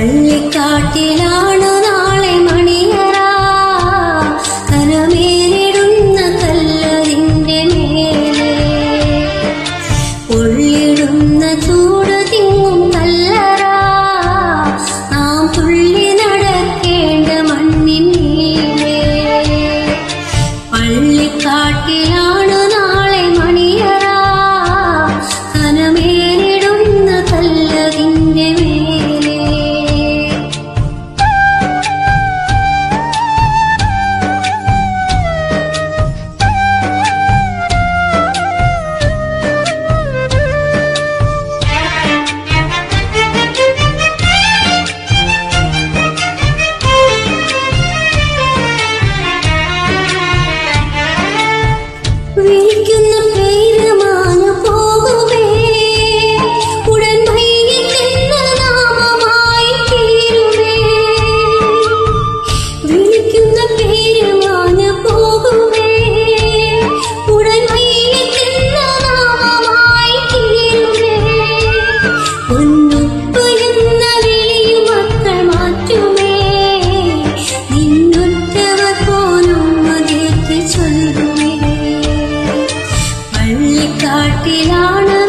പള്ളിക്കാട്ടിലാണു നാളെ മണിയറ. കനമേറിടുന്ന കല്ലറിന്റെ മേലെ. நாட்டிலான